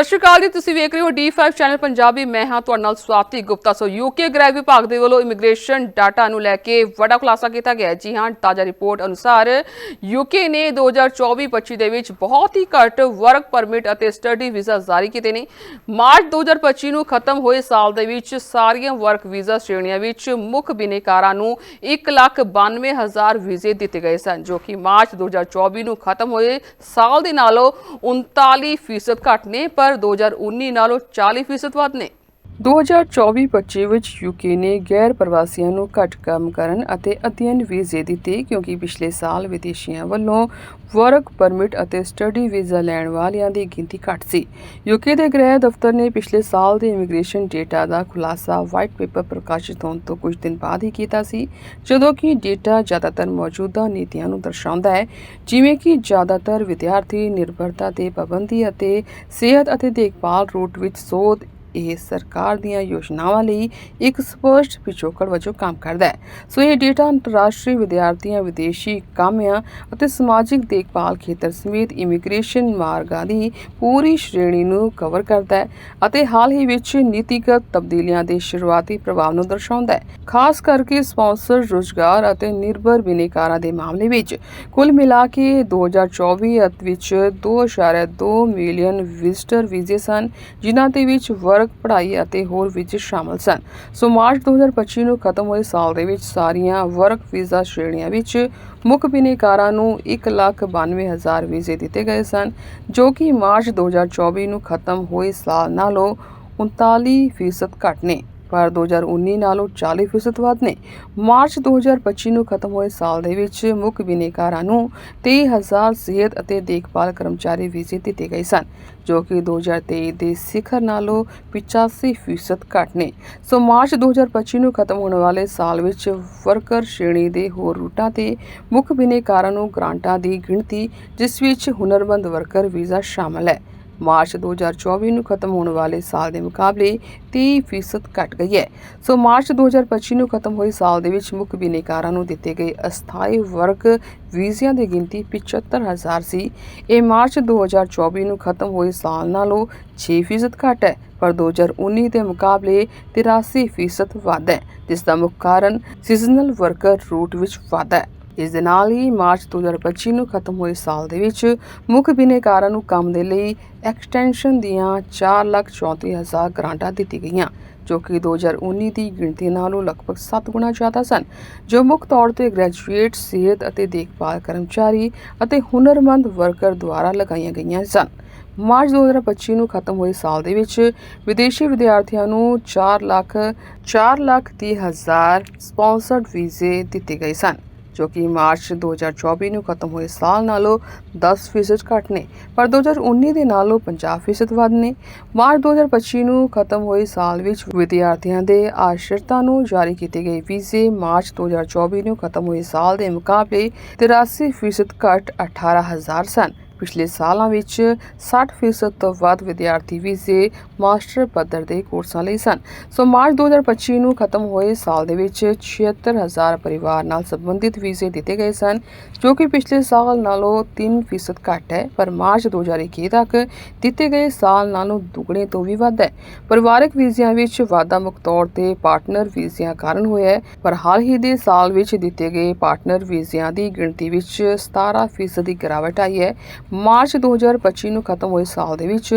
ਸਤਿ ਸ਼੍ਰੀ ਅਕਾਲ ਜੀ, ਤੁਸੀਂ ਵੇਖ ਰਹੇ ਹੋ D5 ਚੈਨਲ ਪੰਜਾਬੀ। ਮੈਂ ਹਾਂ ਤੁਹਾਡੇ ਨਾਲ ਸਵਾਤੀ ਗੁਪਤਾ। ਸੋ ਯੂਕੇ ਗ੍ਰਹਿ ਵਿਭਾਗ ਦੇ ਵੱਲੋਂ ਇਮੀਗ੍ਰੇਸ਼ਨ ਡਾਟਾ ਨੂੰ ਲੈ ਕੇ ਵੱਡਾ ਖੁਲਾਸਾ ਕੀਤਾ ਗਿਆ ਜੀ ਹਾਂ, ਤਾਜ਼ਾ ਰਿਪੋਰਟ ਅਨੁਸਾਰ ਯੂਕੇ ਨੇ 2024-25 ਦੇ ਵਿੱਚ ਬਹੁਤ ਹੀ ਘੱਟ ਵਰਕ ਪਰਮਿਟ ਅਤੇ ਸਟੱਡੀ ਵੀਜ਼ਾ ਜਾਰੀ ਕੀਤੇ ਨੇ। ਮਾਰਚ 2025 ਨੂੰ ਖਤਮ ਹੋਏ ਸਾਲ ਦੇ ਵਿੱਚ ਸਾਰੀਆਂ ਵਰਕ ਵੀਜ਼ਾ ਸ਼੍ਰੇਣੀਆਂ ਵਿੱਚ ਮੁੱਖ ਬਿਨੇਕਾਰਾਂ ਨੂੰ 192000 ਵੀਜ਼ੇ ਦਿੱਤੇ ਗਏ ਸਨ, ਜੋ ਕਿ ਮਾਰਚ 2024 ਨੂੰ ਖਤਮ ਹੋਏ ਸਾਲ ਦੇ ਨਾਲੋਂ 39% ਘੱਟ ਨੇ। ਪਰ 2019 ਨਾਲੋਂ 40% ਵੱਧ ਨੇ। 2024-25 ਵਿੱਚ ਯੂਕੇ ਨੇ ਗੈਰ ਪ੍ਰਵਾਸੀਆਂ ਨੂੰ ਘੱਟ ਕੰਮ ਕਰਨ ਅਤੇ ਅਧਿਐਨ ਵੀਜ਼ੇ ਦਿੱਤੇ ਕਿਉਂਕਿ ਪਿਛਲੇ ਸਾਲ ਵਿਦੇਸ਼ੀਆਂ ਵੱਲੋਂ ਵਰਕ ਪਰਮਿਟ ਅਤੇ ਸਟੱਡੀ ਵੀਜ਼ਾ ਲੈਣ ਵਾਲਿਆਂ ਦੀ ਗਿਣਤੀ ਘੱਟ ਸੀ। ਯੂਕੇ ਦੇ ਗ੍ਰਹਿ ਦਫ਼ਤਰ ਨੇ ਪਿਛਲੇ ਸਾਲ ਦੇ ਇਮੀਗ੍ਰੇਸ਼ਨ ਡੇਟਾ ਦਾ ਖੁਲਾਸਾ ਵਾਈਟ ਪੇਪਰ ਪ੍ਰਕਾਸ਼ਿਤ ਹੋਣ ਤੋਂ ਕੁਝ ਦਿਨ ਬਾਅਦ ਹੀ ਕੀਤਾ ਸੀ, ਜਦੋਂ ਕਿ ਡੇਟਾ ਜ਼ਿਆਦਾਤਰ ਮੌਜੂਦਾ ਨੀਤੀਆਂ ਨੂੰ ਦਰਸਾਉਂਦਾ ਹੈ, ਜਿਵੇਂ ਕਿ ਜ਼ਿਆਦਾਤਰ ਵਿਦਿਆਰਥੀ ਨਿਰਭਰਤਾ ਤੇ ਪਾਬੰਦੀ ਅਤੇ ਸਿਹਤ ਅਤੇ ਦੇਖਭਾਲ ਰੂਟ ਵਿੱਚ ਸੋਧ ਇਹ ਸਰਕਾਰ ਦੀਆਂ ਯੋਜਨਾਵਾਂ ਲਈ ਇੱਕ ਸਪਸ਼ਟ ਪਿਛੋਕੜ ਵਜੋਂ ਕੰਮ ਕਰਦਾ ਹੈ। ਸੋ ਇਹ ਡੇਟਾ ਅੰਤਰਰਾਸ਼ਟਰੀ ਵਿਦਿਆਰਥੀਆਂ, ਵਿਦੇਸ਼ੀ ਕਾਮਿਆਂ ਅਤੇ ਸਮਾਜਿਕ ਦੇਖਭਾਲ ਖੇਤਰ ਸਮੇਤ ਇਮੀਗ੍ਰੇਸ਼ਨ ਮਾਰਗਾਂ ਦੀ ਪੂਰੀ ਸ਼੍ਰੇਣੀ ਨੂੰ ਕਵਰ ਕਰਦਾ ਹੈ ਅਤੇ ਹਾਲ ਹੀ ਵਿੱਚ ਨੀਤੀਗਤ ਤਬਦੀਲੀਆਂ ਦੇ ਸ਼ੁਰੂਆਤੀ ਪ੍ਰਭਾਵ ਨੂੰ ਦਰਸਾਉਂਦਾ ਹੈ। ਖਾਸ ਕਰਕੇ ਸਪਾਂਸਰ ਰੁਜ਼ਗਾਰ ਅਤੇ ਨਿਰਭਰ ਬਿਨੇਕਾਰਾਂ ਦੇ ਮਾਮਲੇ ਵਿੱਚ ਕੁੱਲ ਮਿਲਾ ਕੇ 2024 ਅਤ ਵਿੱਚ 2.2 ਮਿਲੀਅਨ ਵਿਜ਼ਟਰ ਵੀਜ਼ੇ ਸਨ ਜਿਨ੍ਹਾਂ ਦੇ ਵਿੱਚ ਵਰਕ ਪੜ੍ਹਾਈ ਅਤੇ ਹੋਰ ਵੀਜ਼ੇ ਸ਼ਾਮਲ ਸਨ। ਸੋ ਮਾਰਚ 2025 ਨੂੰ ਖਤਮ ਹੋਏ ਸਾਲ ਦੇ ਵਿੱਚ ਸਾਰੀਆਂ ਵਰਕ ਵੀਜ਼ਾ ਸ਼੍ਰੇਣੀਆਂ ਵਿੱਚ ਮੁੱਖ ਬਿਨੇਕਾਰਾਂ ਨੂੰ 192000 ਵੀਜ਼ੇ ਦਿੱਤੇ ਗਏ ਸਨ, ਜੋ ਕਿ ਮਾਰਚ 2024 ਨੂੰ ਖਤਮ ਹੋਏ ਸਾਲ ਨਾਲੋਂ 39% ਘੱਟ ਨੇ। ਪਰ 2019 ਨਾਲੋਂ 40% ਵੱਧ ਨੇ ਮਾਰਚ 2025 ਨੂੰ ਖਤਮ ਹੋਏ ਸਾਲ ਦੇ ਵਿੱਚ ਮੁੱਖ ਬਿਨੇਕਾਰਾਂ ਨੂੰ 23000 ਸਿਹਤ ਅਤੇ ਦੇਖਭਾਲ ਕਰਮਚਾਰੀ ਵੀਜ਼ੇ ਦਿੱਤੇ ਗਏ ਸਨ, ਜੋ ਕਿ 2023 ਦੇ ਸਿਖਰ ਨਾਲੋਂ 85% ਘੱਟ ਨੇ ਸੋ ਮਾਰਚ 2025 ਨੂੰ ਖਤਮ ਹੋਣ ਵਾਲੇ ਸਾਲ ਵਿੱਚ ਵਰਕਰ ਸ਼੍ਰੇਣੀ ਦੇ ਹੋਰ ਰੂਟਾਂ ਤੇ ਮੁੱਖ ਬਿਨੇਕਾਰਾਂ ਨੂੰ ਗ੍ਰਾਂਟਾਂ ਦੀ ਗਿਣਤੀ, ਜਿਸ ਵਿੱਚ ਹੁਨਰਮੰਦ ਵਰਕਰ ਵੀਜ਼ਾ ਸ਼ਾਮਲ ਹੈ। ਮਾਰਚ 2024 ਨੂੰ ਖਤਮ ਹੋਣ ਵਾਲੇ ਸਾਲ ਦੇ ਮੁਕਾਬਲੇ 30% ਘਟ ਗਈ ਹੈ। ਸੋ ਮਾਰਚ 2025 ਨੂੰ ਖਤਮ ਹੋਏ ਸਾਲ ਦੇ ਵਿੱਚ ਮੁੱਖ ਬਿਨੇਕਾਰਾਂ ਨੂੰ ਦਿੱਤੇ ਗਏ ਅਸਥਾਈ ਵਰਕ ਵੀਜ਼ਿਆਂ ਦੀ ਗਿਣਤੀ 75000 ਸੀ। ਇਹ ਮਾਰਚ 2024 ਨੂੰ ਖਤਮ ਹੋਏ ਸਾਲ ਨਾਲੋਂ 6% ਘੱਟ ਹੈ, ਪਰ 2019 ਦੇ ਮੁਕਾਬਲੇ 83% ਵੱਧ ਹੈ, ਜਿਸ ਦਾ ਮੁੱਖ ਕਾਰਨ ਸੀਜ਼ਨਲ ਵਰਕਰ ਰੂਟ ਵਿੱਚ ਵਾਧਾ ਹੈ। ਇਸ ਦੇ ਨਾਲ ਹੀ ਮਾਰਚ 2025 ਨੂੰ ਖਤਮ ਹੋਏ ਸਾਲ ਦੇ ਵਿੱਚ ਮੁੱਖ ਬਿਨੇਕਾਰਾਂ ਨੂੰ ਕੰਮ ਦੇ ਲਈ ਐਕਸਟੈਂਸ਼ਨ ਦੀਆਂ 434000 ਗ੍ਰਾਂਟਾਂ ਦਿੱਤੀ ਗਈਆਂ, ਜੋ ਕਿ 2019 ਦੀ ਗਿਣਤੀ ਨਾਲੋਂ ਲਗਭਗ 7 ਗੁਣਾ ਜ਼ਿਆਦਾ ਸਨ, ਜੋ ਮੁੱਖ ਤੌਰ ਤੇ ਗ੍ਰੈਜੂਏਟ, ਸਿਹਤ ਅਤੇ ਦੇਖਭਾਲ ਕਰਮਚਾਰੀ ਅਤੇ ਹੁਨਰਮੰਦ ਵਰਕਰ ਦੁਆਰਾ ਲਗਾਈਆਂ ਗਈਆਂ ਸਨ। ਮਾਰਚ 2025 ਨੂੰ ਖਤਮ ਹੋਏ ਸਾਲ ਦੇ ਵਿੱਚ ਵਿਦੇਸ਼ੀ ਵਿਦਿਆਰਥੀਆਂ ਨੂੰ 4 ਲੱਖ 4 ਲੱਖ ਤੀਹ ਹਜ਼ਾਰ ਸਪਾਂਸਰਡ ਵੀਜ਼ੇ ਦਿੱਤੇ ਗਏ ਸਨ। ਜੋ ਕਿ ਮਾਰਚ 2024 ਨੂੰ ਖਤਮ ਹੋਏ ਸਾਲ ਨਾਲੋਂ 10% ਘੱਟ ਨੇ, ਪਰ 2019 ਦੇ ਨਾਲੋਂ 50% ਵੱਧ ਨੇ। ਮਾਰਚ 2025 ਨੂੰ ਖਤਮ ਹੋਏ ਸਾਲ ਵਿੱਚ ਵਿਦਿਆਰਥੀਆਂ ਦੇ ਆਸ਼ਰਤਾਂ ਨੂੰ ਜਾਰੀ ਕੀਤੇ ਗਏ ਵੀਜ਼ੇ ਮਾਰਚ 2024 ਨੂੰ ਖਤਮ ਹੋਏ ਸਾਲ ਦੇ ਮੁਕਾਬਲੇ 83% ਘੱਟ 18000 ਸਨ। ਪਿਛਲੇ ਸਾਲਾਂ ਵਿੱਚ 60% ਤੋਂ ਵੱਧ ਵਿਦਿਆਰਥੀ ਵੀਜ਼ੇ ਮਾਸਟਰ ਪੱਧਰ ਦੇ ਕੋਰਸਾਂ ਲਈ ਸਨ। ਸੋ ਮਾਰਚ 2025 ਨੂੰ ਖਤਮ ਹੋਏ ਸਾਲ ਦੇ ਵਿੱਚ 76000 ਪਰਿਵਾਰ ਨਾਲ ਸੰਬੰਧਿਤ ਵੀਜ਼ੇ ਦਿੱਤੇ ਗਏ ਸਨ, ਜੋ ਕਿ ਪਿਛਲੇ ਸਾਲ ਨਾਲੋਂ 3% ਘੱਟ ਹੈ, ਪਰ ਮਾਰਚ 2021 ਤੱਕ ਦਿੱਤੇ ਗਏ ਸਾਲ ਨਾਲੋਂ ਦੁੱਗਣੇ ਤੋਂ ਵੀ ਵੱਧ ਹੈ। ਪਰਿਵਾਰਕ ਵੀਜ਼ਿਆਂ ਵਿੱਚ ਵਾਧਾ ਮੁੱਖ ਤੌਰ ਤੇ ਪਾਰਟਨਰ ਵੀਜ਼ਿਆਂ ਕਾਰਨ ਹੋਇਆ ਹੈ, ਪਰ ਹਾਲ ਹੀ ਦੇ ਸਾਲ ਵਿੱਚ ਦਿੱਤੇ ਗਏ ਪਾਰਟਨਰ ਵੀਜ਼ਿਆਂ ਦੀ ਗਿਣਤੀ ਵਿੱਚ 17% ਦੀ ਗਿਰਾਵਟ ਆਈ ਹੈ। ਮਾਰਚ 2025 ਨੂੰ ਖਤਮ ਹੋਏ ਸਾਲ ਦੇ ਵਿੱਚ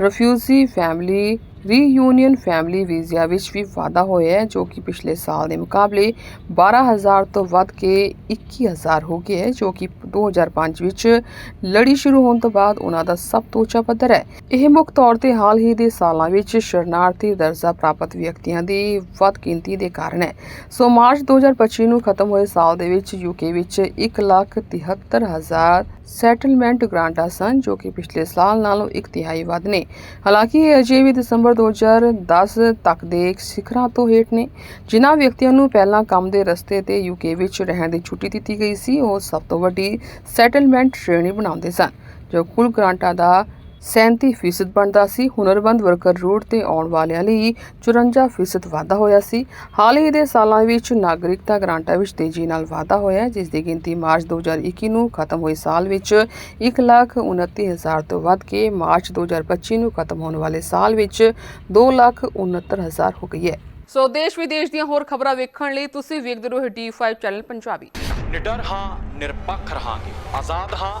ਰਿਫਿਊਜੀ ਫੈਮਿਲੀ ਰੀਯੂਨੀਅਨ ਫੈਮਿਲੀ ਵੀਜ਼ਿਆਂ ਵਿੱਚ ਵੀ ਵਾਧਾ ਹੋਇਆ ਹੈ, ਜੋ ਕਿ ਪਿਛਲੇ ਸਾਲ ਦੇ ਮੁਕਾਬਲੇ 12000 ਤੋਂ ਵੱਧ ਕੇ 21000 ਹੋ ਗਿਆ ਹੈ, ਜੋ ਕਿ 2005 ਵਿੱਚ ਲੜੀ ਸ਼ੁਰੂ ਹੋਣ ਤੋਂ ਬਾਅਦ ਉਹਨਾਂ ਦਾ ਸਭ ਤੋਂ ਉੱਚਾ ਪੱਧਰ ਹੈ। ਇਹ ਮੁੱਖ ਤੌਰ ਤੇ ਹਾਲ ਹੀ ਦੇ ਸਾਲਾਂ ਵਿੱਚ ਸ਼ਰਨਾਰਥੀ ਦਰਜਾ ਪ੍ਰਾਪਤ ਵਿਅਕਤੀਆਂ ਦੀ ਵੱਧ ਗਿਣਤੀ ਦੇ ਕਾਰਨ ਹੈ। ਸੋ ਮਾਰਚ 2025 ਨੂੰ ਖਤਮ ਹੋਏ ਸਾਲ ਦੇ ਵਿੱਚ ਯੂਕੇ ਵਿੱਚ 173000 ਸੈਟਲਮੈਂਟ ਗ੍ਰਾਂਟਾਂ ਸਨ, ਜੋ ਕਿ ਪਿਛਲੇ ਸਾਲ ਨਾਲੋਂ ਇੱਕ ਤਿਹਾਈ ਵੱਧ ਨੇ। ਹਾਲਾਂਕਿ ਇਹ ਅਜੇ ਵੀ ਦਸੰਬਰ 2010 ਤੱਕ ਦੇ ਸਿਖਰਾਂ ਤੋਂ ਹੇਠ ਨੇ। ਜਿਨ੍ਹਾਂ ਵਿਅਕਤੀਆਂ ਨੂੰ ਪਹਿਲਾਂ ਕੰਮ ਦੇ ਰਸਤੇ ਤੇ ਯੂਕੇ ਵਿੱਚ ਰਹਿਣ ਦੀ ਛੁੱਟੀ ਦਿੱਤੀ ਗਈ ਸੀ, ਉਹ ਸਭ ਤੋਂ ਵੱਡੀ ਸੈਟਲਮੈਂਟ ਸ਼੍ਰੇਣੀ ਬਣਾਉਂਦੇ ਸਨ, ਜੋ ਕੁੱਲ ਗ੍ਰਾਂਟਾਂ ਦਾ 37% ਬਣਦਾ ਸੀ। ਹੁਨਰਮੰਦ ਵਰਕਰ ਰੂਟ ਤੇ ਆਉਣ ਵਾਲਿਆਂ ਲਈ 54% ਵਾਧਾ ਹੋਇਆ ਸੀ। ਹਾਲ ਹੀ ਦੇ ਸਾਲਾਂ ਵਿੱਚ ਨਾਗਰਿਕਤਾ ਗ੍ਰਾਂਟਾਂ ਵਿੱਚ ਤੇਜ਼ੀ ਨਾਲ ਵਾਧਾ ਹੋਇਆ ਜਿਸ ਦੀ ਗਿਣਤੀ ਮਾਰਚ 2021 ਨੂੰ ਖਤਮ ਹੋਏ ਸਾਲ ਵਿੱਚ 1,29,000 ਤੋਂ ਵੱਧ ਕੇ ਮਾਰਚ 2025 ਨੂੰ ਖਤਮ ਹੋਣ ਵਾਲੇ ਸਾਲ ਵਿੱਚ 2,69,000 ਹੋ ਗਈ ਹੈ। ਸੋ ਦੇਸ਼ ਵਿਦੇਸ਼ ਦੀਆਂ ਹੋਰ ਖਬਰਾਂ ਵੇਖਣ ਲਈ ਤੁਸੀਂ ਵੇਖਦੇ ਰਹੋ D5 ਚੈਨਲ ਪੰਜਾਬੀ। ਨਿਡਰ ਹਾਂ ਨਿਰਪੱਖ ਰਹਾਂਗੇ। ਆਜ਼ਾਦ ਹਾਂ